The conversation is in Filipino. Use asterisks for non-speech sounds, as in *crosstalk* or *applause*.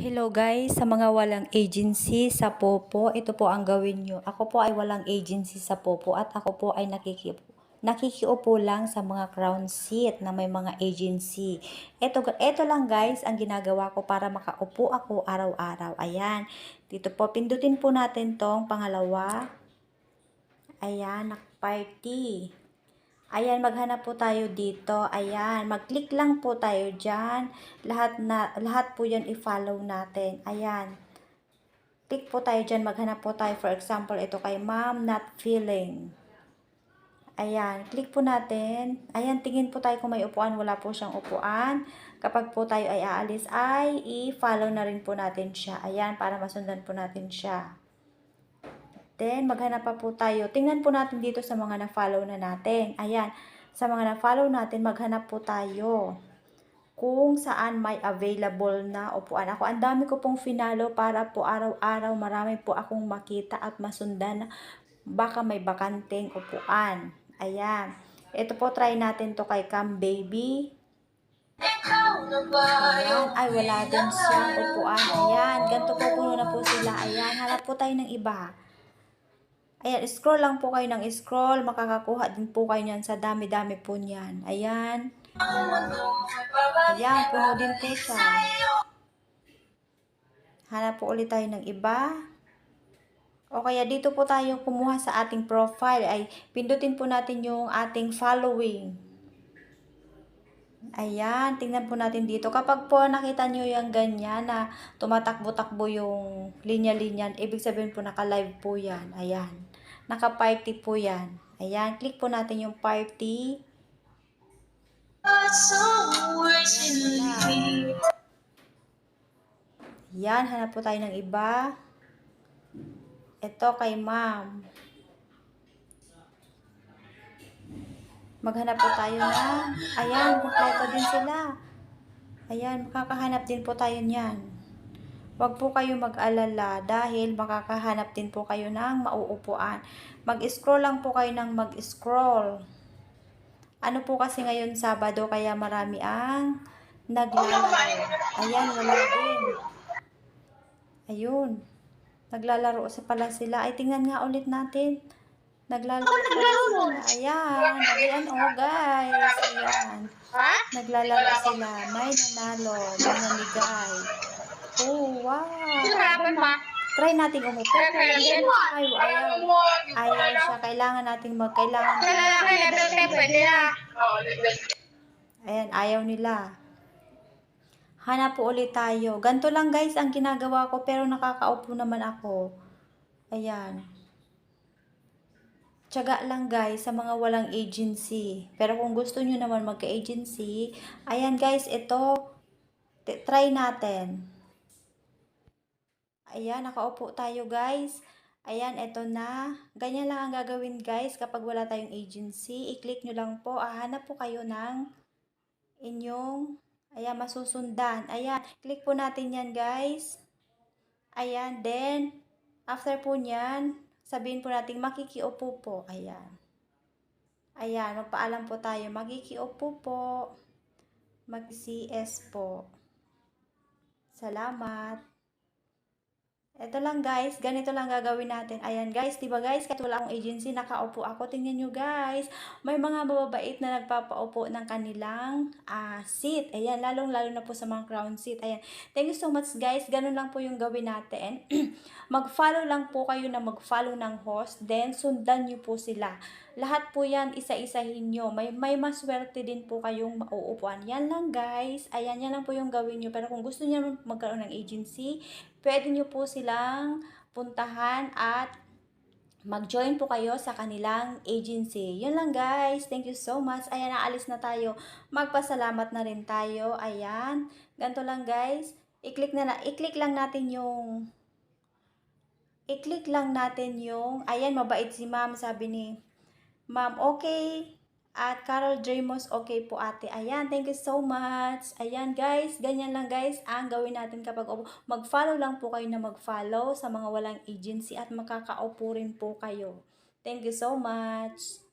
Hello guys, sa mga walang agency sa Popo, ito po ang gawin nyo. Ako po ay walang agency sa Popo at ako po ay nakiki nakikiupo lang sa mga crown seat na may mga agency. Ito, ito lang guys ang ginagawa ko para makaupo ako araw-araw. Ayan, dito po, pindutin po natin tong pangalawa. Ayan, party. Ayan, maghanap po tayo dito. Ayan, mag-click lang po tayo dyan. Lahat, na, lahat po yan i-follow natin. Ayan. Click po tayo dyan, maghanap po tayo. For example, ito kay Ma'am Not Feeling. Ayan, click po natin. Ayan, tingin po tayo kung may upuan. Wala po siyang upuan. Kapag po tayo ay aalis, ay i-follow na rin po natin siya. Ayan, para masundan po natin siya. Then, maghanap pa po tayo. Tingnan po natin dito sa mga na-follow na natin. Ayan, sa mga na-follow natin, maghanap po tayo kung saan may available na upuan. Ako, ang dami ko pong finalo para po araw-araw marami po akong makita at masundan na baka may bakanteng upuan. Ayan. Ito po, try natin to kay Cam Baby. Ayan. Ay, wala din siyang upuan. Ayan. Ganito po puno na po sila. Ayan. Hanap po tayo ng iba. Ayan. Scroll lang po kayo ng scroll. Makakakuha din po kayo niyan sa dami-dami po niyan. Ayan. Ayan. Puno din po siya. Hanap po ulit tayo ng iba. O kaya dito po tayo kumuha sa ating profile ay pindutin po natin yung ating following. Ayan, tingnan po natin dito. Kapag po nakita nyo yung ganyan na tumatakbo-takbo yung linya-linya, ibig sabihin po naka-live po yan. Ayan, naka-party po yan. Ayan, click po natin yung party. Ayan, hanap po tayo ng iba. Ito kay ma'am. Maghanap po tayo na. Ayan, kompleto din sila. Ayan, makakahanap din po tayo niyan. Huwag po kayo mag-alala dahil makakahanap din po kayo ng mauupuan. Mag-scroll lang po kayo ng mag-scroll. Ano po kasi ngayon Sabado kaya marami ang naglalaro. Ayan, wala din. Ayun. Naglalaro sa pala sila. Ay, tingnan nga ulit natin. Naglalaro pala sila. Ayan. Ayan, oh guys. Ayan. Naglalaro sila. May nanalo. May namigay. Oh, wow. Try natin umupo. Hindi mo ayaw. Ayaw. Siya. Kailangan natin mag... Kailangan Ayan, ayaw nila. Hanap po ulit tayo. Ganto lang guys ang ginagawa ko pero nakakaupo naman ako. Ayan. Tiyaga lang guys sa mga walang agency. Pero kung gusto nyo naman magka-agency, ayan guys, ito, try natin. Ayan, nakaupo tayo guys. Ayan, ito na. Ganyan lang ang gagawin guys kapag wala tayong agency. I-click nyo lang po. Hahanap po kayo ng inyong, ayan, masusundan. Ayan, click po natin yan guys. Ayan, then, after po nyan, sabihin po natin makikiupo po. Ayan. Ayan, magpaalam po tayo. Makikiupo po. Mag-CS po. Salamat. Ito lang guys, ganito lang gagawin natin. Ayan guys, 'di ba guys, kahit wala akong agency, nakaupo ako. Tingnan nyo guys, may mga mababait na nagpapaupo ng kanilang uh, seat. Ayan, lalong-lalo na po sa mga crown seat. Ayan. Thank you so much guys. Ganun lang po yung gawin natin. *clears throat* mag-follow lang po kayo na mag-follow ng host, then sundan nyo po sila. Lahat po yan, isa-isahin nyo. May, may maswerte din po kayong mauupuan. Yan lang guys. Ayan, yan lang po yung gawin nyo. Pero kung gusto nyo magkaroon ng agency, pwede nyo po silang puntahan at mag-join po kayo sa kanilang agency. Yun lang guys. Thank you so much. Ayan, naalis na tayo. Magpasalamat na rin tayo. Ayan. Ganto lang guys. I-click na, na i-click lang natin yung i-click lang natin yung ayan mabait si ma'am sabi ni ma'am okay at Carol Dramos, okay po ate. Ayan, thank you so much. Ayan guys, ganyan lang guys ang gawin natin kapag mag-follow lang po kayo na mag-follow sa mga walang agency at makakaupo rin po kayo. Thank you so much.